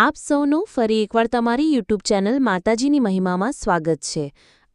આપ સૌનું ફરી એકવાર તમારી યુટ્યુબ ચેનલ માતાજીની મહિમામાં સ્વાગત છે.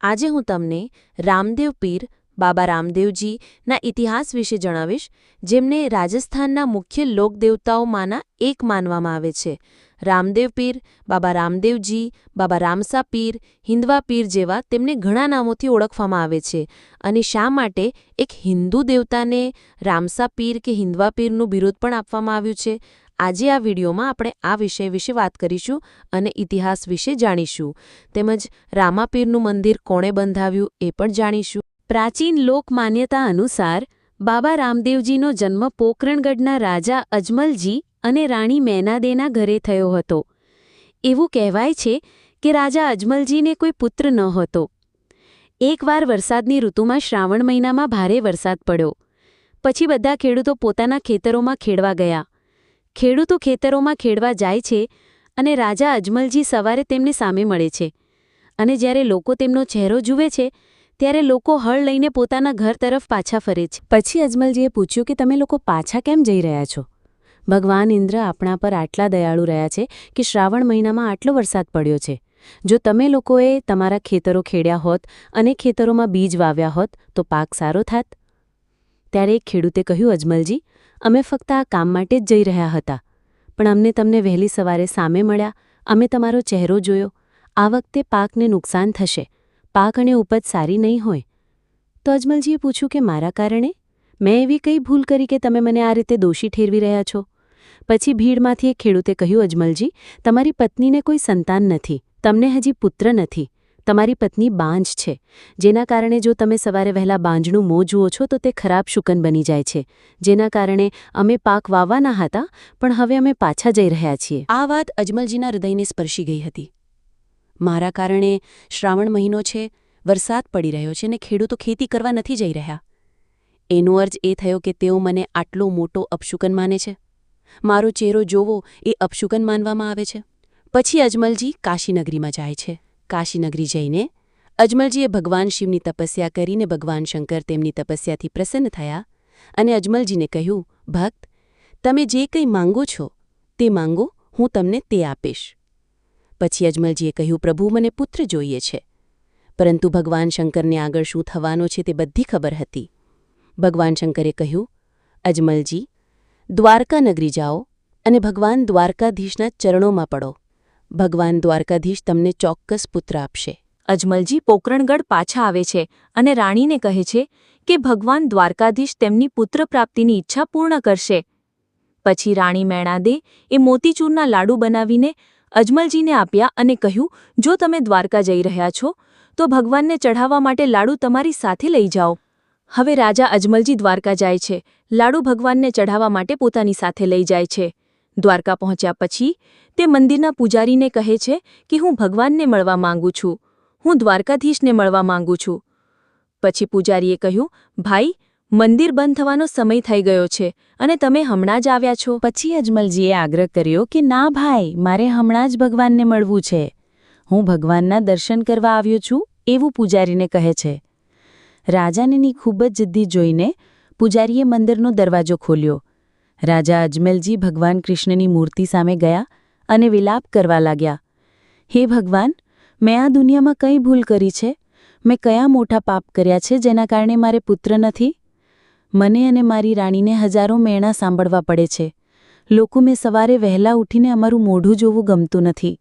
આજે હું તમને રામદેવ પીર, બાબા રામદેવજીના ઇતિહાસ વિશે જણાવીશ, જેમને રાજસ્થાનના મુખ્ય લોકદેવતાઓમાંના એક માનવામાં આવે છે. રામદેવ પીર, બાબા રામદેવજી, બાબા રામસા પીર હિન્દવા પીર જેવા તેમને ઘણા નામોથી ઓળખવામાં આવે છે અને શા માટે એક હિન્દુ દેવતાને રામસા પીર કે હિન્દવા પીરનું બિરુદ પણ આપવામાં આવ્યું છે? આજે આ વિડીયોમાં આપણે આ વિષય વિશે વાત કરીશું અને ઇતિહાસ વિશે જાણીશું. તેમજ રામાપીરનું મંદિર કોણે બંધાવ્યું એ પણ જાણીશું. પ્રાચીન લોકમાન્યતા અનુસાર, બાબા રામદેવજીનો જન્મ પોકરણગઢના રાજા અજમલજી અને રાણી મેનાદેના ઘરે થયો હતો. એવું કહેવાય છે કે રાજા અજમલજીને કોઈ પુત્ર ન હતો. એકવાર વરસાદની ઋતુમાં શ્રાવણ મહિનામાં ભારે વરસાદ પડ્યો. પછી બધા ખેડૂતો પોતાના ખેતરોમાં ખેડવા ગયા. ખેડૂતો ખેતરોમાં ખેડવા જાય છે અને રાજા અજમલજી સવારે તેમને સામે મળે છે. અને જ્યારે લોકો તેમનો ચહેરો જુએ છે, ત્યારે લોકો હળ લઈને પોતાના ઘર તરફ પાછા ફરે છે. પછી અજમલજીએ પૂછ્યું કે તમે લોકો પાછા કેમ જઈ રહ્યા છો? ભગવાન ઇન્દ્ર આપણા પર આટલા દયાળુ રહ્યા છે કે શ્રાવણ મહિનામાં આટલો વરસાદ પડ્યો છે. જો તમે લોકોએ તમારા ખેતરો ખેડ્યા હોત અને ખેતરોમાં બીજ વાવ્યા હોત, તો પાક સારો થાત? ત્યારે એક ખેડૂતે કહ્યું, અજમલજી, અમે ફક્ત આ કામ માટે જ જઈ રહ્યા હતા. પણ અમને તમને વહેલી સવારે સામે મળ્યા, અમે તમારો ચહેરો જોયો. આ વખતે પાકને નુકસાન થશે. પાક અને ઉપજ સારી નહીં હોય. તો અજમલજીએ પૂછ્યું, કે મારા કારણે? મેં એવી કઈ ભૂલ કરી કે તમે મને આ રીતે દોષી ઠેરવી રહ્યા છો? પછી ભીડમાંથી એક ખેડૂતે કહ્યું, અજમલજી, તમારી પત્નીને કોઈ સંતાન નથી. તમને હજી પુત્ર નથી. તમારી પત્ની બાંજ છે. જેના કારણે જો તમે સવારે વહેલા બાંજનું મોં જુઓ છો, તો તે ખરાબ શુકન બની જાય છે. જેના કારણે અમે પાક વાવવાના હતા, પણ હવે અમે પાછા જઈ રહ્યા છીએ. આ વાત અજમલજીના હૃદયને સ્પર્શી ગઈ હતી. મારા કારણે શ્રાવણ મહિનો છે, વરસાદ પડી રહ્યો છે ને ખેડૂતો ખેતી કરવા નથી જઈ રહ્યા. એનો અર્થ એ થયો કે તેઓ મને આટલો મોટો અપશુકન માને છે. મારો ચહેરો જોવો એ અપશુકન માનવામાં આવે છે. પછી અજમલજી કાશીનગરીમાં જાય છે. કાશીનગરી જઈને અજમલજીએ ભગવાન શિવની તપસ્યા કરીને ભગવાન શંકર તેમની તપસ્યાથી પ્રસન્ન થયા અને અજમલજીને કહ્યું, ભક્ત, તમે જે કંઈ માંગો છો તે માંગો, હું તમને તે આપીશ. પછી અજમલજીએ કહ્યું, પ્રભુ, મને પુત્ર જોઈએ છે, પરંતુ ભગવાન શંકરને આગળ શું થવાનો છે તે બધી ખબર હતી. ભગવાન શંકરે કહ્યું, અજમલજી દ્વારકા નગરી જાઓ અને ભગવાન દ્વારકાધીશના ચરણોમાં પડો. ભગવાન દ્વારકાધીશ તમને ચોક્કસ પુત્ર આપશે. અજમલજી પોકરણગઢ પાછા આવે છે અને રાણીને કહે છે કે ભગવાન દ્વારકાધીશ તેમની પુત્ર પ્રાપ્તિની ઈચ્છા પૂર્ણ કરશે. પછી રાણી મેણાદે એ મોતીચૂરના લાડુ બનાવીને અજમલજીને આપ્યા અને કહ્યું, જો તમે દ્વારકા જઈ રહ્યા છો, તો ભગવાનને ચઢાવવા માટે લાડુ તમારી સાથે લઈ જાઓ. હવે રાજા અજમલજી દ્વારકા જાય છે. લાડુ ભગવાનને ચઢાવવા માટે પોતાની સાથે લઈ જાય છે. દ્વારકા પહોંચ્યા પછી તે મંદિરના પૂજારીને કહે છે કે હું ભગવાનને મળવા માંગુ છું. હું દ્વારકાધીશને મળવા માંગુ છું. પછી પૂજારીએ કહ્યું, ભાઈ, મંદિર બંધ થવાનો સમય થઈ ગયો છે અને તમે હમણાં જ આવ્યા છો. પછી અજમલજીએ આગ્રહ કર્યો કે, ના ભાઈ, મારે હમણાં જ ભગવાનને મળવું છે. હું ભગવાનના દર્શન કરવા આવ્યો છું, એવું પૂજારીને કહે છે. રાજાનેની ખૂબ જ જિદ્દી જોઈને પૂજારીએ મંદિરનો દરવાજો ખોલ્યો. રાજા અજમેલજી ભગવાન કૃષ્ણની મૂર્તિ સામે ગયા અને વિલાપ કરવા લાગ્યા, હે ભગવાન, મેં આ દુનિયામાં કઈ ભૂલ કરી છે? મેં કયા મોટા પાપ કર્યા છે જેના કારણે મારે પુત્ર નથી? મને અને મારી રાણીને હજારો મેણા સાંભળવા પડે છે. લોકો મેં સવારે વહેલા ઉઠીને અમારું મોઢું જોવું ગમતું નથી.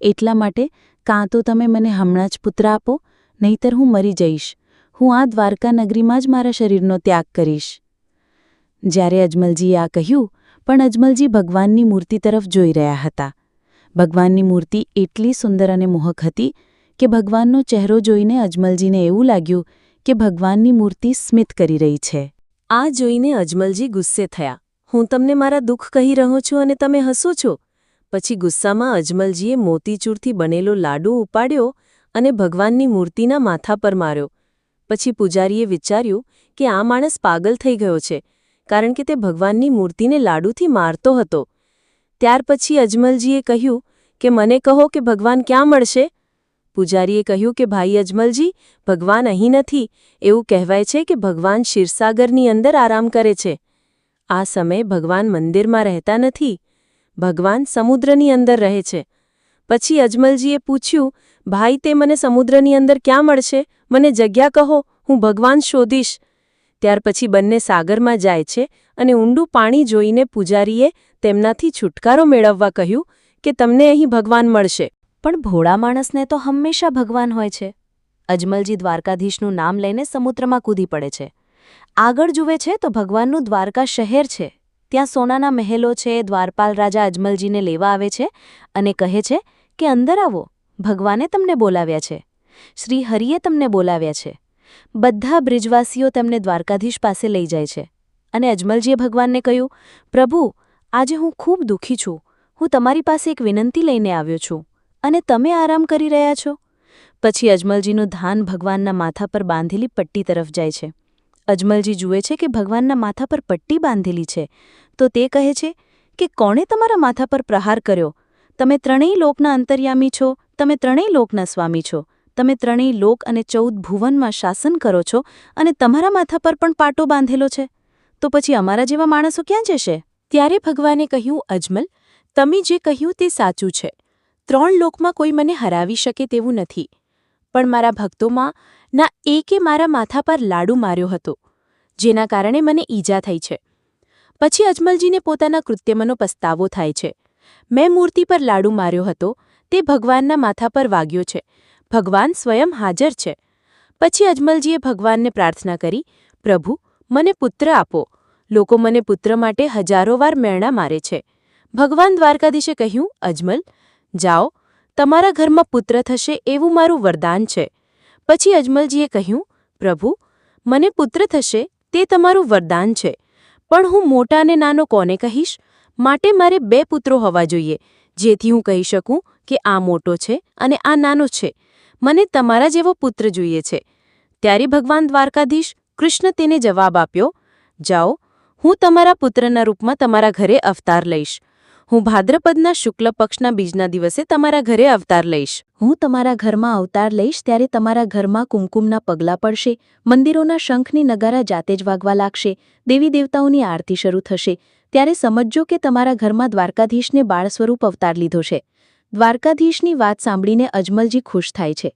એટલા માટે કાં તો તમે મને હમણાં જ પુત્ર આપો, નહીતર હું મરી જઈશ. હું આ દ્વારકા નગરીમાં જ મારા શરીરનો ત્યાગ કરીશ. જ્યારે અજમલજીએ આ કહ્યું, પણ અજમલજી ભગવાનની મૂર્તિ તરફ જોઈ રહ્યા હતા. ભગવાનની મૂર્તિ એટલી સુંદર અને મોહક હતી કે ભગવાનનો ચહેરો જોઈને અજમલજીને એવું લાગ્યું કે ભગવાનની મૂર્તિ સ્મિત કરી રહી છે. આ જોઈને અજમલજી ગુસ્સે થયા. હું તમને મારા દુઃખ કહી રહ્યો છું અને તમે હસો છો. પછી ગુસ્સામાં અજમલજીએ મોતીચૂરથી બનેલો લાડુ ઉપાડ્યો અને ભગવાનની મૂર્તિના માથા પર માર્યો. પછી પૂજારીએ વિચાર્યું કે આ માણસ પાગલ થઈ ગયો છે. કારણ કે તે ભગવાનની મૂર્તિને લાડુથી મારતો હતો. ત્યાર પછી અજમલજીએ કહ્યું કે, મને કહો કે ભગવાન ક્યાં મળશે? પૂજારીએ કહ્યું કે, ભાઈ અજમલજી, ભગવાન અહીં નથી. એવું કહેવાય છે કે ભગવાન શિરસાગરની અંદર આરામ કરે છે. આ સમયે ભગવાન મંદિરમાં રહેતા નથી. ભગવાન સમુદ્રની અંદર રહે છે. પછી અજમલજીએ પૂછ્યું, ભાઈ, તે મને સમુદ્રની અંદર ક્યાં મળશે? મને જગ્યા કહો. હું ભગવાન શોધીશ. ત્યાર પછી બંને સાગરમાં જાય છે અને ઊંડું પાણી જોઈને પૂજારીએ તેમનાથી છુટકારો મેળવવા કહ્યું કે તમને અહીં ભગવાન મળશે. પણ ભોળા માણસને તો હંમેશા ભગવાન હોય છે. અજમલજી દ્વારકાધીશનું નામ લઈને સમુદ્રમાં કૂદી પડે છે. આગળ જુએ છે તો ભગવાનનું દ્વારકા શહેર છે. ત્યાં સોનાના મહેલો છે, દ્વારપાલ રાજા અજમલજીને લેવા આવે છે અને કહે છે કે, અંદર આવો, ભગવાને તમને બોલાવ્યા છે. શ્રી હરિએ તમને બોલાવ્યા છે. બધા બ્રિજવાસીઓ તેમને દ્વારકાધીશ પાસે લઈ જાય છે. અને અજમલજીએ ભગવાનને કહ્યું, પ્રભુ, આજે હું ખૂબ દુઃખી છું. હું તમારી પાસે એક વિનંતી લઈને આવ્યો છું. અને તમે આરામ કરી રહ્યા છો? પછી અજમલજીનું ધ્યાન ભગવાનના માથા પર બાંધેલી પટ્ટી તરફ જાય છે. અજમલજી જુએ છે કે ભગવાનના માથા પર પટ્ટી બાંધેલી છે. તો તે કહે છે કે, કોણે તમારા માથા પર પ્રહાર કર્યો? તમે ત્રણેય લોકના અંતર્યામી છો, તમે ત્રણેય લોકના સ્વામી છો. તમે ત્રણેય લોક અને ચૌદ ભુવનમાં શાસન કરો છો અને તમારા માથા પર પણ પાટો બાંધેલો છે. તો પછી અમારા જેવા માણસો ક્યાં જશે? ત્યારે ભગવાને કહ્યું, અજમલ, તમે જે કહ્યું તે સાચું છે. ત્રણ લોકમાં કોઈ મને હરાવી શકે તેવું નથી. પણ મારા ભક્તોમાં ના એકે મારા માથા પર લાડુ માર્યો હતો, જેના કારણે મને ઈજા થઈ છે. પછી અજમલજીને પોતાના કૃત્યમનો પસ્તાવો થાય છે. મેં મૂર્તિ પર લાડુ માર્યો હતો, તે ભગવાનના માથા પર વાગ્યો છે. ભગવાન સ્વયં હાજર છે. પછી અજમલજીએ ભગવાનને પ્રાર્થના કરી, પ્રભુ, મને પુત્ર આપો. લોકો મને પુત્ર માટે હજારો વાર મેરણા મારે છે. ભગવાન દ્વારકાધીશે કહ્યું, અજમલ, જાઓ. તમારા ઘરમાં પુત્ર થશે એવું મારું વરદાન છે. પછી અજમલજીએ કહ્યું, પ્રભુ, મને પુત્ર થશે તે તમારું વરદાન છે. પણ હું મોટા અને નાનો કોને કહીશ? માટે મારે બે પુત્રો હોવા જોઈએ, જેથી હું કહી શકું કે આ મોટો છે અને આ નાનો છે. મને તમારા જેવો પુત્ર જોઈએ છે. ત્યારે ભગવાન દ્વારકાધીશ કૃષ્ણ તેને જવાબ આપ્યો, જાઓ, હું તમારા પુત્રના રૂપમાં તમારા ઘરે અવતાર લઈશ. હું ભાદ્રપદના શુક્લ પક્ષના બીજના દિવસે તમારા ઘરે અવતાર લઈશ. હું તમારા ઘરમાં અવતાર લઈશ ત્યારે તમારા ઘરમાં કુમકુમના પગલાં પડશે, મંદિરોના શંખની નગારા જાતે જ વાગવા લાગશે, દેવી દેવતાઓની આરતી શરૂ થશે. ત્યારે સમજજો કે તમારા ઘરમાં દ્વારકાધીશને બાળ સ્વરૂપ અવતાર લીધો છે. દ્વારકાધીશની વાત સાંભળીને અજમલજી ખુશ થાય છે.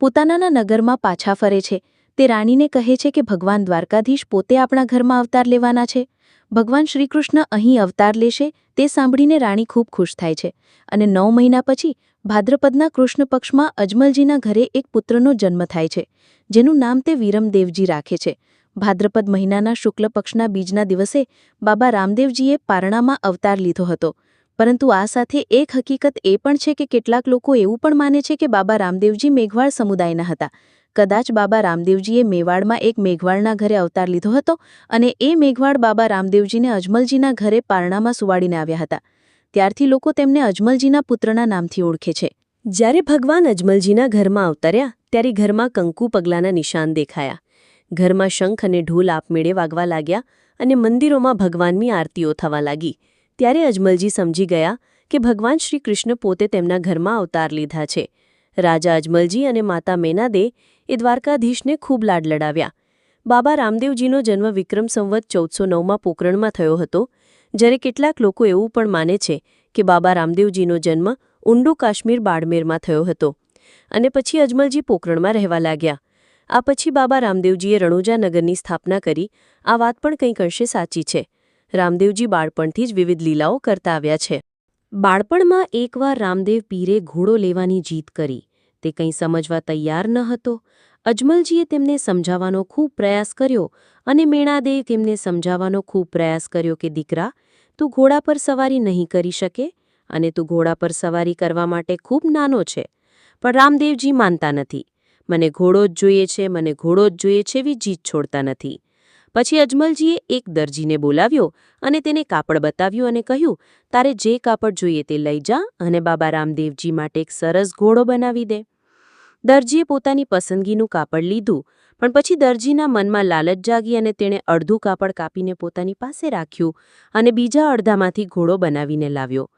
પોતાનાના નગરમાં પાછા ફરે છે. તે રાણીને કહે છે કે, ભગવાન દ્વારકાધીશ પોતે આપણા ઘરમાં અવતાર લેવાના છે. ભગવાન શ્રીકૃષ્ણ અહીં અવતાર લેશે. તે સાંભળીને રાણી ખૂબ ખુશ થાય છે. અને નવ મહિના પછી, ભાદ્રપદના કૃષ્ણ પક્ષમાં અજમલજીના ઘરે એક પુત્રનો જન્મ થાય છે, જેનું નામ તે વિરમદેવજી રાખે છે. ભાદ્રપદ મહિનાના શુક્લ પક્ષના બીજના દિવસે, બાબા રામદેવજીએ પારણામાં અવતાર લીધો હતો. પરંતુ આ સાથે એક હકીકત એ પણ છે કે કેટલાક લોકો એવું પણ માને છે કે બાબા રામદેવજી મેઘવાળ સમુદાયના હતા. કદાચ બાબા રામદેવજીએ મેવાડમાં એક મેઘવાળના ઘરે અવતાર લીધો હતો અને એ મેઘવાળ બાબા રામદેવજીને અજમલજીના ઘરે પારણામાં સુવાડીને આવ્યા હતા. ત્યારથી લોકો તેમને અજમલજીના પુત્રના નામથી ઓળખે છે. જ્યારે ભગવાન અજમલજીના ઘરમાં અવતર્યા, ત્યારે ઘરમાં કંકુ પગલાના નિશાન દેખાયા. ઘરમાં શંખ અને ઢોલ આપમેળે વાગવા લાગ્યા અને મંદિરોમાં ભગવાનની આરતીઓ થવા લાગી. ત્યારે અજમલજી સમજી ગયા કે ભગવાન શ્રી કૃષ્ણ પોતે તેમના ઘરમાં અવતાર લીધા છે. રાજા અજમલજી અને માતા મેનાદે એ દ્વારકાધીશને ખૂબ લાડ લડાવ્યા. બાબા રામદેવજીનો જન્મ વિક્રમ સંવત ચૌદસો નવમાં પોકરણમાં થયો હતો, જ્યારે કેટલાક લોકો એવું પણ માને છે કે બાબા રામદેવજીનો જન્મ ઊંડું કાશ્મીર બાડમેરમાં થયો હતો. અને પછી અજમલજી પોકરણમાં રહેવા લાગ્યા. આ પછી બાબા રામદેવજીએ રણુજાનગરની સ્થાપના કરી, આ વાત પણ કંઈક અંશે સાચી છે. રામદેવજી બાળપણથી જ વિવિધ લીલાઓ કરતા આવ્યા છે. બાળપણમાં એકવાર રામદેવ પીરે ઘોડો લેવાની જીત કરી. તે કંઈ સમજવા તૈયાર ન હતો. અજમલજીએ તેમને સમજાવવાનો ખૂબ પ્રયાસ કર્યો અને મેણાદેવ તેમને સમજાવવાનો ખૂબ પ્રયાસ કર્યો કે, દીકરા, તું ઘોડા પર સવારી નહીં કરી શકે અને તું ઘોડા પર સવારી કરવા માટે ખૂબ નાનો છે, પણ રામદેવજી માનતા નથી. મને ઘોડો જ જોઈએ છે, મને ઘોડો જ જોઈએ છે એવી જીત છોડતા નથી. પછી અજમલજીએ એક દરજીને બોલાવ્યો અને તેને કાપડ બતાવ્યું અને કહ્યું, તારે જે કાપડ જોઈએ તે લઈ જા અને બાબા રામદેવજી માટે એક સરસ ઘોડો બનાવી દે. દરજીએ પોતાની પસંદગીનું કાપડ લીધું, પણ પછી દરજીના મનમાં લાલચ જાગી અને તેણે અડધું કાપડ કાપીને પોતાની પાસે રાખ્યું અને બીજા અડધામાંથી ઘોડો બનાવીને લાવ્યો.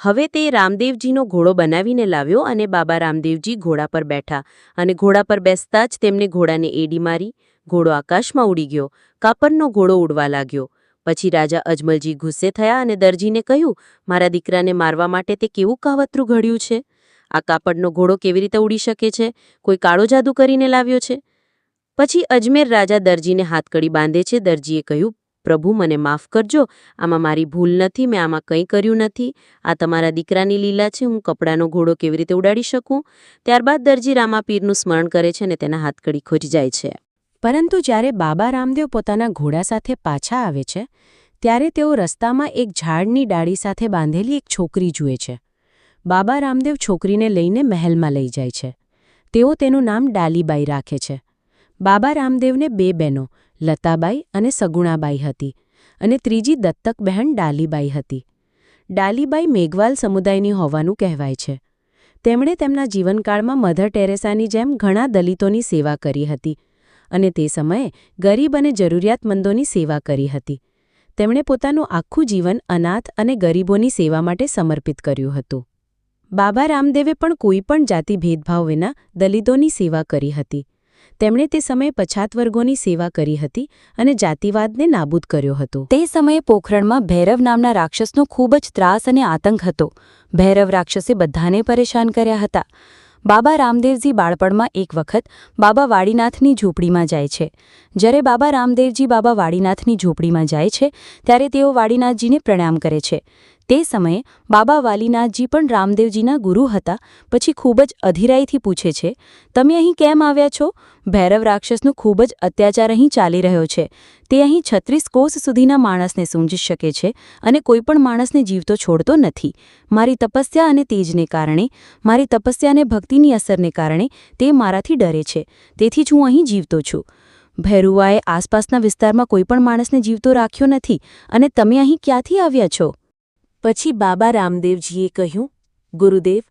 હવે તે રામદેવજીનો ઘોડો બનાવીને લાવ્યો અને બાબા રામદેવજી ઘોડા પર બેઠા અને ઘોડા પર બેસતા જ તેમને ઘોડાને એડી મારી ઘોડો આકાશમાં ઉડી ગયો. કાપડનો ઘોડો ઉડવા લાગ્યો. પછી રાજા અજમલજી ગુસ્સે થયા અને દરજીને કહ્યું, મારા દીકરાને મારવા માટે તે કેવું કાવતરું ઘડ્યું છે? આ કાપડનો ઘોડો કેવી રીતે ઉડી શકે છે? કોઈ કાળો જાદુ કરીને લાવ્યો છે? પછી અજમેર રાજા દરજીને હાથકડી બાંધે છે. દરજીએ કહ્યું, પ્રભુ, મને માફ કરજો. આમાં મારી ભૂલ નથી. મેં આમાં કંઈ કર્યું નથી. આ તમારા દીકરાની લીલા છે. હું કપડાનો ઘોડો કેવી રીતે ઉડાડી શકું? ત્યારબાદ દરજી રામાપીરનું સ્મરણ કરે છે અને તેના હાથકડી ખોટી જાય છે. પરંતુ જ્યારે બાબા રામદેવ પોતાના ઘોડા સાથે પાછા આવે છે, ત્યારે તેઓ રસ્તામાં એક ઝાડની ડાળી સાથે બાંધેલી એક છોકરી જુએ છે. બાબા રામદેવ છોકરીને લઈને મહેલમાં લઈ જાય છે. તેઓ તેનું નામ ડાલીબાઈ રાખે છે. બાબા રામદેવને બે બહેનો, લતાબાઈ અને સગુણાબાઈ હતી અને ત્રીજી દત્તક બહેન ડાલીબાઈ હતી. ડાલીબાઈ મેઘવાલ સમુદાયની હોવાનું કહેવાય છે. તેમણે તેમના જીવનકાળમાં મધર ટેરેસાની જેમ ઘણા દલિતોની સેવા કરી હતી અને તે સમયે ગરીબ અને જરૂરિયાતમંદોની સેવા કરી હતી. તેમણે પોતાનું આખું જીવન અનાથ અને ગરીબોની સેવા માટે સમર્પિત કર્યું હતું. બાબા રામદેવે પણ કોઈપણ જાતિ ભેદભાવ વિના દલિતોની સેવા કરી હતી. તેમણે તે સમયે પછાત વર્ગોની સેવા કરી હતી અને જાતિવાદને નાબૂદ કર્યો હતો. તે સમયે પોખરણમાં ભૈરવ નામના રાક્ષસનો ખૂબ જ ત્રાસ અને આતંક હતો. ભૈરવ રાક્ષસે બધાને પરેશાન કર્યા હતા. બાબા રામદેવજી બાળપણમાં એક વખત બાબા વાડીનાથની ઝૂંપડીમાં જાય છે. જ્યારે બાબા રામદેવજી બાબા વાડીનાથની ઝૂંપડીમાં જાય છે, ત્યારે તેઓ વાડીનાથજીને પ્રણામ કરે છે. તે સમયે બાબા વાલીનાથજી પણ રામદેવજીના ગુરુ હતા. પછી ખૂબ જ અધિરાઈથી પૂછે છે, તમે અહીં કેમ આવ્યા છો? ભૈરવ રાક્ષસનો ખૂબ જ અત્યાચાર અહીં ચાલી રહ્યો છે. તે અહીં છત્રીસ કોષ સુધીના માણસને સૂંજી શકે છે અને કોઈપણ માણસને જીવતો છોડતો નથી. મારી તપસ્યા અને તેજને કારણે, મારી તપસ્યા અને ભક્તિની અસરને કારણે તે મારાથી ડરે છે. તેથી જ હું અહીં જીવતો છું. ભૈરુવાએ આસપાસના વિસ્તારમાં કોઈપણ માણસને જીવતો રાખ્યો નથી. અને તમે અહીં ક્યાંથી આવ્યા છો? પછી બાબા રામદેવજીએ કહ્યું, ગુરુદેવ,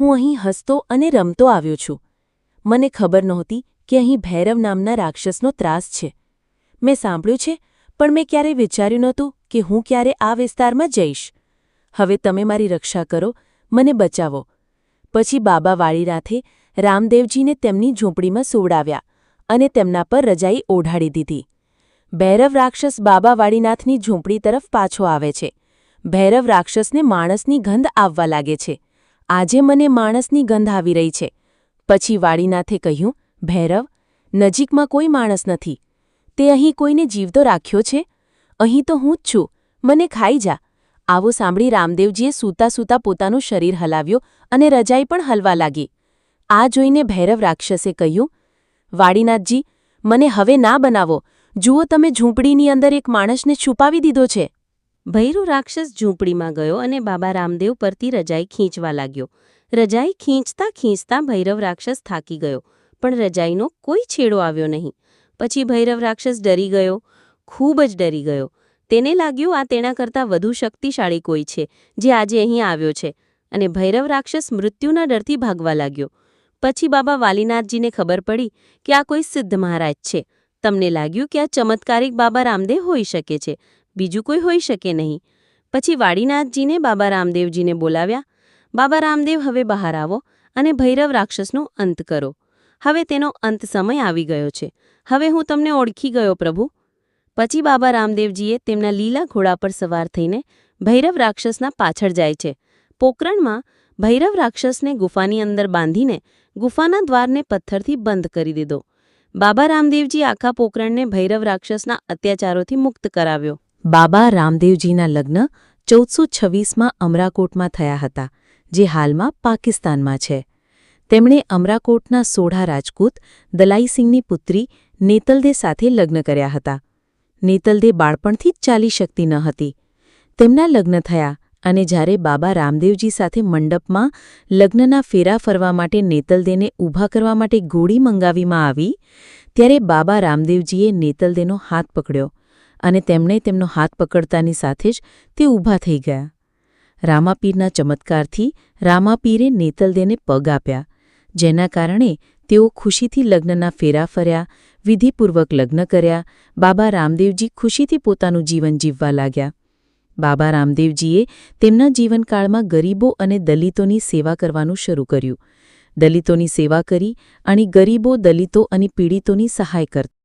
હું અહીં હસતો અને રમતો આવ્યો છું. મને ખબર નહોતી કે અહીં ભૈરવ નામના રાક્ષસનો ત્રાસ છે. મેં સાંભળ્યું છે, પણ મેં ક્યારેય વિચાર્યું નહોતું કે હું ક્યારે આ વિસ્તારમાં જઈશ. હવે તમે મારી રક્ષા કરો, મને બચાવો. પછી બાબા વાળીનાથે રામદેવજીને તેમની ઝૂંપડીમાં સુવડાવ્યા અને તેમના પર રજાઈ ઓઢાડી દીધી. ભૈરવ રાક્ષસ બાબા વાળીનાથની ઝૂંપડી તરફ પાછો આવે છે. ભૈરવ રાક્ષસને માણસની ગંધ આવવા લાગે છે. આજે મને માણસની ગંધ આવી રહી છે. પછી વાડીનાથે કહ્યું, ભૈરવ, નજીકમાં કોઈ માણસ નથી. તે અહીં કોઈને જીવતો રાખ્યો છે? અહીં તો હું જ છું. મને ખાઈ જા. આવું સાંભળી રામદેવજીએ સૂતા સૂતા પોતાનું શરીર હલાવ્યું અને રજાઈ પણ હલવા લાગી. આ જોઈને ભૈરવ રાક્ષસે કહ્યું, વાડીનાથજી, મને હવે ના બનાવો. જુઓ તમે ઝૂંપડીની અંદર એક માણસને છુપાવી દીધો છે. ભૈરુ રાક્ષસ ઝૂંપડીમાં ગયો અને બાબા રામદેવ પરથી રજાઈ ખીંચવા લાગ્યો. રજાઈ ખીંચતા ખીંચતા ભૈરવ રાક્ષસ થાકી ગયો, પણ રજાઈનો કોઈ છેડો આવ્યો નહીં. પછી ભૈરવ રાક્ષસ ડરી ગયો, ખૂબ જ ડરી ગયો. તેને લાગ્યું આ તેના કરતાં વધુ શક્તિશાળી કોઈ છે, જે આજે અહીં આવ્યો છે. અને ભૈરવ રાક્ષસ મૃત્યુના ડરથી ભાગવા લાગ્યો. પછી બાબા વાલીનાથજીને ખબર પડી કે આ કોઈ સિદ્ધ મહારાજ છે. તમને લાગ્યું કે આ ચમત્કારિક બાબા રામદેવ હોઈ શકે છે. બીજું કોઈ હોઈ શકે નહીં. પછી વાડીનાથજીને બાબા રામદેવજીને બોલાવ્યા. બાબા રામદેવ હવે બહાર આવો અને ભૈરવ રાક્ષસનો અંત કરો. હવે તેનો અંત સમય આવી ગયો છે. હવે હું તમને ઓળખી ગયો, પ્રભુ. પછી બાબા રામદેવજીએ તેમના લીલા ઘોડા પર સવાર થઈને ભૈરવ રાક્ષસના પાછળ જાય છે. પોકરણમાં ભૈરવ રાક્ષસને ગુફાની અંદર બાંધીને ગુફાના દ્વારને પથ્થરથી બંધ કરી દીધો. બાબા રામદેવજી આખા પોકરણને ભૈરવ રાક્ષસના અત્યાચારોથી મુક્ત કરાવ્યો. બાબા રામદેવજીના લગ્ન ચૌદસો છવ્વીસમાં અમરાકોટમાં થયા હતા, જે હાલમાં પાકિસ્તાનમાં છે. તેમણે અમરાકોટના સોઢા રાજપૂત દલાઈસિંહની પુત્રી નેતલદે સાથે લગ્ન કર્યા હતા. નેતલદે બાળપણથી જ ચાલી શકતી ન હતી. તેમના લગ્ન થયા અને જ્યારે બાબા રામદેવજી સાથે મંડપમાં લગ્નના ફેરા ફરવા માટે નેતલદેને ઊભા કરવા માટે ગોળી મંગાવીમાં આવી, ત્યારે બાબા રામદેવજીએ નેતલદેનો હાથ પકડ્યો. અને તેમણે તેમનો હાથ પકડતાની સાથે જ તે ઊભા થઈ ગયા. રામાપીરના ચમત્કારથી રામાપીરે નેતલદેને પગ આપ્યા, જેના કારણે તેઓ ખુશીથી લગ્નના ફેરા ફર્યા, વિધિપૂર્વક લગ્ન કર્યા, બાબા રામદેવજી ખુશીથી પોતાનું જીવન જીવવા લાગ્યા. બાબા રામદેવજીએ તેમના જીવનકાળમાં ગરીબો અને દલિતોની સેવા કરવાનું શરૂ કર્યું. દલિતોની સેવા કરી અને ગરીબો, દલિતો અને પીડિતોની સહાય કરતા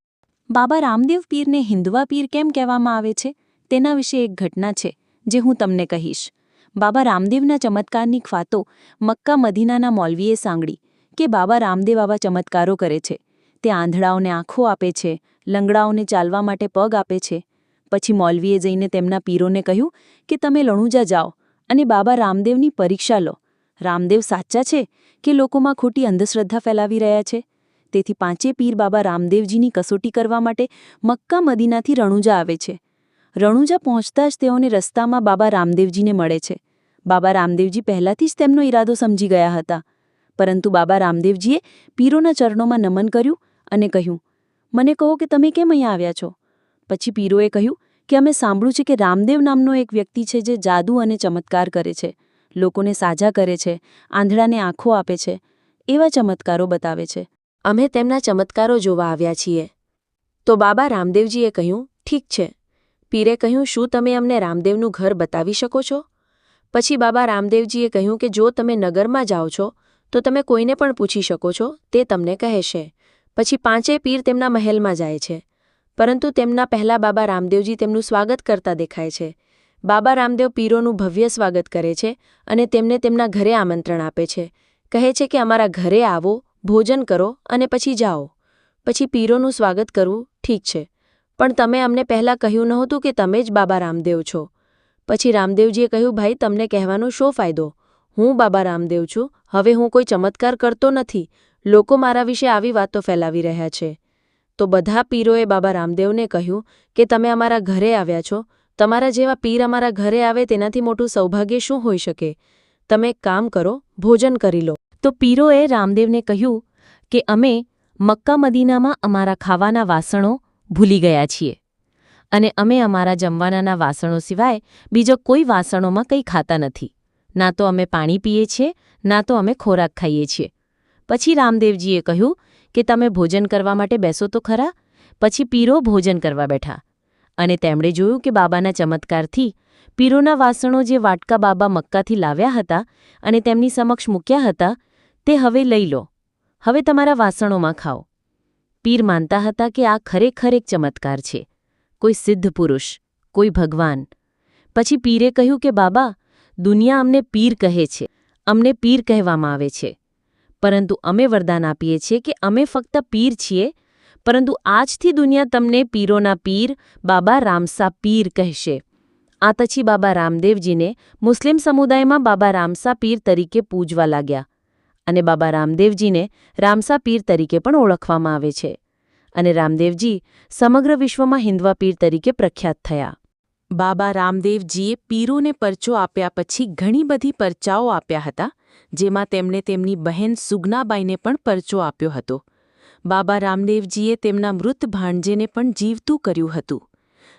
બાબા રામદેવ પીરને હિન્દવા પીર કેમ કહેવામાં આવે છે? તેના વિશે એક ઘટના છે, જે હું તમને કહીશ. બાબા રામદેવના ચમત્કારની ખ્વાતો મક્કા મદીનાના મૌલવીએ સાંગળી કે બાબા રામદેવ આવા ચમત્કારો કરે છે. તે આંધળાઓને આંખો આપે છે, લંગડાઓને ચાલવા માટે પગ આપે છે. પછી મૌલવીએ જઈને તેમના પીરોને કહ્યું કે તમે લણુજા જાઓ અને બાબા રામદેવની પરીક્ષા લો. રામદેવ સાચા છે કે લોકોમાં ખોટી અંધશ્રદ્ધા ફેલાવી રહ્યા છે? તેથી પાંચે પીર બાબા રામદેવજીની કસોટી કરવા માટે મક્કા મદીનાથી રણુજા આવે છે. રણુજા પહોંચતા જ તેઓને રસ્તામાં બાબા રામદેવજીને મળે છે. બાબા રામદેવજી પહેલાથી જ તેમનો ઈરાદો સમજી ગયા હતા. પરંતુ બાબા રામદેવજીએ પીરોના ચરણોમાં નમન કર્યું અને કહ્યું, મને કહો કે તમે કેમ અહીંયા આવ્યા છો? પછી પીરોએ કહ્યું કે, અમે સાંભળ્યું છે કે રામદેવ નામનો એક વ્યક્તિ છે જે જાદુ અને ચમત્કાર કરે છે. લોકોને સાજા કરે છે, આંધળાને આંખો આપે છે, એવા ચમત્કારો બતાવે છે. અમે તેમના ચમત્કારો જોવા આવ્યા છીએ. તો બાબા રામદેવજીએ કહ્યું, ઠીક છે. પીરે કહ્યું, શું તમે અમને રામદેવનું ઘર બતાવી શકો છો? પછી બાબા રામદેવજીએ કહ્યું કે, જો તમે નગરમાં જાઓ છો, તો તમે કોઈને પણ પૂછી શકો છો, તે તમને કહેશે. પછી પાંચે પીર તેમના મહેલમાં જાય છે. પરંતુ તેમના પહેલા બાબા રામદેવજી તેમનું સ્વાગત કરતા દેખાય છે. બાબા રામદેવ પીરોનું ભવ્ય સ્વાગત કરે છે અને તેમને તેમના ઘરે આમંત્રણ આપે છે. કહે છે કે, અમારા ઘરે આવો ભોજન કરો અને પછી જાઓ. પછી પીરોનું સ્વાગત કરવું ઠીક છે. પણ તમે અમને પહેલાં કહ્યું નહોતું કે તમે જ બાબા રામદેવ છો. પછી રામદેવજીએ કહ્યું, ભાઈ, તમને કહેવાનો શો ફાયદો? હું બાબા રામદેવ છું. હવે હું કોઈ ચમત્કાર કરતો નથી. લોકો મારા વિશે આવી વાતો ફેલાવી રહ્યા છે. તો બધા પીરોએ બાબા રામદેવને કહ્યું કે, તમે અમારા ઘરે આવ્યા છો. તમારા જેવા પીર અમારા ઘરે આવે તેનાથી મોટું સૌભાગ્ય શું હોઈ શકે? તમે એક કામ કરો, ભોજન કરી લો. તો પીરોએ રામદેવને કહ્યું કે અમે મક્કા મદીનામાં અમારા ખાવાના વાસણો ભૂલી ગયા છીએ અને અમે અમારા જમવાનાના વાસણો સિવાય બીજો કોઈ વાસણોમાં કંઈ ખાતા નથી. ના તો અમે પાણી પીએ છીએ, ના તો અમે ખોરાક ખાઈએ છીએ. પછી રામદેવજીએ કહ્યું કે તમે ભોજન કરવા માટે બેસો તો ખરા, પછી પીરો ભોજન કરવા બેઠા. અને તેમણે જોયું કે બાબાના ચમત્કારથી પીરોના વાસણો જે વાટકા બાબા મક્કાથી લાવ્યા હતા અને તેમની સમક્ષ મૂક્યા હતા તે હવે લઈ લો. હવે તમારા વાસણોમાં ખાઓ. પીર માનતા હતા કે આ ખરેખર એક ચમત્કાર છે. કોઈ સિદ્ધ પુરુષ, કોઈ ભગવાન. પછી પીરે કહ્યું કે, બાબા, દુનિયા અમને પીર કહે છે. અમને પીર કહેવામાં આવે છે. પરંતુ અમે વરદાન આપીએ છીએ કે અમે ફક્ત પીર છીએ. પરંતુ આજથી દુનિયા તમને પીરોના પીર, બાબા રામસા પીર કહેશે. આ પછી બાબા રામદેવજીને મુસ્લિમ સમુદાયમાં બાબા રામસા પીર તરીકે પૂજવા લાગ્યા. અને બાબા રામદેવજીને રામસા પીર તરીકે પણ ઓળખવામાં આવે છે. અને રામદેવજી સમગ્ર વિશ્વમાં હિન્દવા પીર તરીકે પ્રખ્યાત થયા. બાબા રામદેવજીએ પીરોને પરચો આપ્યા પછી ઘણી બધી પરચાઓ આપ્યા હતા, જેમાં તેમણે તેમની બહેન સુગનાબાઈને પણ પરચો આપ્યો હતો. બાબા રામદેવજીએ તેમના મૃત ભાણજેને પણ જીવતું કર્યું હતું.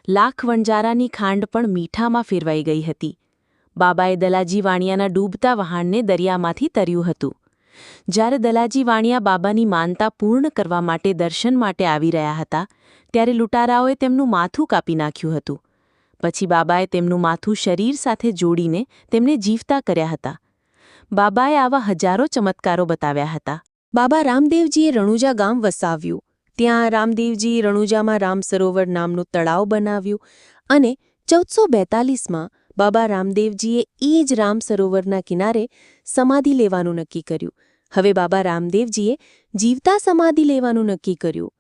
લાખ વણજારાની ખાંડ પણ મીઠામાં ફેરવાઈ ગઈ હતી. બાબાએ દલાજી વાણિયાના ડૂબતા વહાણને દરિયામાંથી તર્યું હતું. જ્યારે દલાજી વાણિયા બાબાની માનતા પૂર્ણ કરવા માટે દર્શન માટે આવી રહ્યા હતા, ત્યારે લૂંટારાઓએ તેમનું માથું કાપી નાખ્યું હતું. પછી બાબાએ તેમનું માથું શરીર સાથે જોડીને તેમને જીવતા કર્યા હતા. બાબાએ આવા હજારો ચમત્કારો બતાવ્યા હતા. બાબા રામદેવજીએ રણુજા ગામ વસાવ્યું. ત્યાં રામદેવજી રણુજામાં રામ સરોવર નામનું તળાવ બનાવ્યું અને ચૌદસો બેતાલીસમાં બાબા રામદેવજીએ એ જ રામ સરોવરના કિનારે સમાધિ લેવાનું નક્કી કર્યું. હવે બાબા રામદેવજીએ જીવતા સમાધિ લેવાનું નક્કી કર્યું.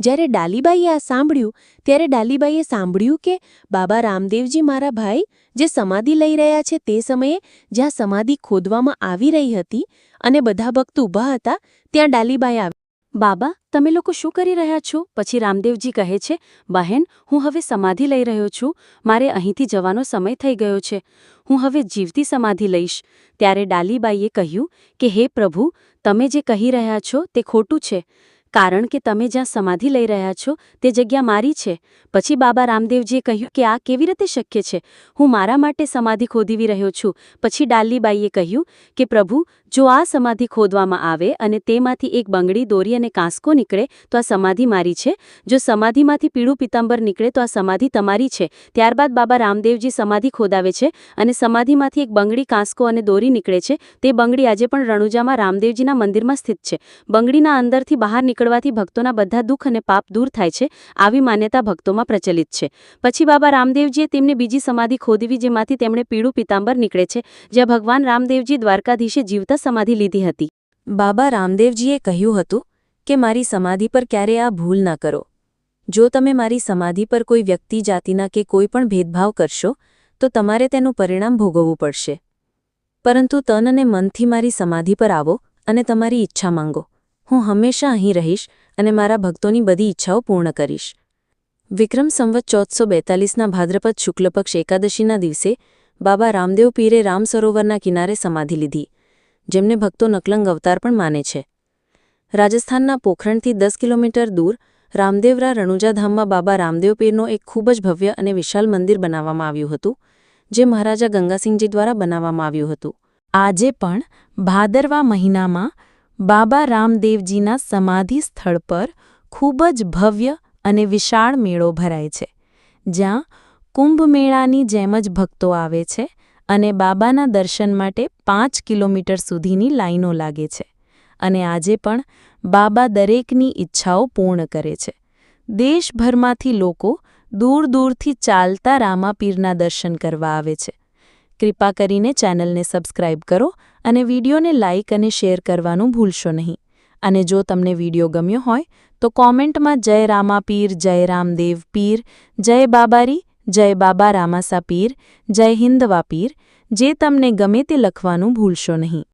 જ્યારે ડાલીબાઈએ આ સાંભળ્યું, ત્યારે ડાલીબાઈએ સાંભળ્યું કે બાબા રામદેવજી મારા ભાઈ જે સમાધિ લઈ રહ્યા છે તે સમયે જ્યાં સમાધિ ખોદવામાં આવી રહી હતી અને બધા ભક્ત ઊભા હતા, ત્યાં ડાલીબાઈ આવી બાબા, તમે લોકો શું કરી રહ્યા છો? પછી રામદેવજી કહે છે, બહેન, હું હવે સમાધિ લઈ રહ્યો છું. મારે અહીંથી જવાનો સમય થઈ ગયો છે. હું હવે જીવતી સમાધિ લઈશ. ત્યારે ડાલીબાઈએ કહ્યું કે, હે પ્રભુ, તમે જે કહી રહ્યા છો તે ખોટું છે. કારણ કે તમે જ્યાં સમાધિ લઈ રહ્યા છો, તે જગ્યા મારી છે. પછી બાબા રામદેવજીએ કહ્યું કે આ કેવી રીતે શક્ય છે? હું મારા માટે સમાધિ ખોદીવી રહ્યો છું. પછી ડાલીબાઈએ કહ્યું કે, પ્રભુ, જો આ સમાધિ ખોદવામાં આવે અને તેમાંથી એક બંગડી દોરી અને કાંસકો નીકળે, તો આ સમાધિ મારી છે. જો સમાધિમાંથી પીળું પિત્તંબર નીકળે, તો આ સમાધિ તમારી છે. ત્યારબાદ બાબા રામદેવજી સમાધિ ખોદાવે છે અને સમાધિમાંથી એક બંગડી, કાંસકો અને દોરી નીકળે છે. તે બંગડી આજે પણ રણુજામાં રામદેવજીના મંદિરમાં સ્થિત છે. બંગડીના અંદરથી બહાર નીકળ નીકળવાથી ભક્તોના બધા દુઃખ અને પાપ દૂર થાય છે, આવી માન્યતા ભક્તોમાં પ્રચલિત છે. પછી બાબા રામદેવજીએ તેમને બીજી સમાધિ ખોદવી, જેમાંથી તેમણે પીળું પિતાંબર નીકળે છે, જ્યાં ભગવાન રામદેવજી દ્વારકાધીશે જીવતા સમાધિ લીધી હતી. બાબા રામદેવજીએ કહ્યું હતું કે, મારી સમાધિ પર ક્યારે આ ભૂલ ના કરો. જો તમે મારી સમાધિ પર કોઈ વ્યક્તિ, જાતિના કે કોઈ પણ ભેદભાવ કરશો, તો તમારે તેનું પરિણામ ભોગવવું પડશે. પરંતુ તન અને મનથી મારી સમાધિ પર આવો અને તમારી ઈચ્છા માંગો. હું હંમેશા અહીં રહીશ અને મારા ભક્તોની બધી ઈચ્છાઓ પૂર્ણ કરીશ. વિક્રમ સંવત ચૌદસો બેતાલીસના ભાદ્રપદ શુક્લપક્ષ એકાદશીના દિવસે બાબા રામદેવ પીરે રામ સરોવરના કિનારે સમાધિ લીધી, જેમને ભક્તો નકલંગ અવતાર પણ માને છે. રાજસ્થાનના પોખરણથી દસ કિલોમીટર દૂર રામદેવરા રણુજાધામમાં બાબા રામદેવ પીરનો એક ખૂબ જ ભવ્ય અને વિશાલ મંદિર બનાવવામાં આવ્યું હતું, જે મહારાજા ગંગાસિંહજી દ્વારા બનાવવામાં આવ્યું હતું. આજે પણ ભાદરવા મહિનામાં બાબા રામદેવજીના સમાધિ સ્થળ પર ખૂબ જ ભવ્ય અને વિશાળ મેળો ભરાય છે, જ્યાં કુંભ મેળાની જેમ જ ભક્તો આવે છે અને બાબાના દર્શન માટે પાંચ કિલોમીટર સુધીની લાઈનો લાગે છે અને આજે પણ બાબા દરેકની ઈચ્છાઓ પૂર્ણ કરે છે. દેશભરમાંથી લોકો દૂર દૂરથી ચાલતા રામાપીરના દર્શન કરવા આવે છે. કૃપા કરીને ચેનલને સબસ્ક્રાઇબ કરો અને વિડીયોને લાઇક અને શેર કરવાનું ભૂલશો નહીં. અને જો તમને વીડિયો ગમ્યો હોય, તો કોમેન્ટમાં જય રામા પીર જય રામદેવ પીર, જય બાબારી, જય બાબા રામાસા પીર, જય હિન્દવા પીર, જે તમને ગમે તે લખવાનું ભૂલશો નહીં.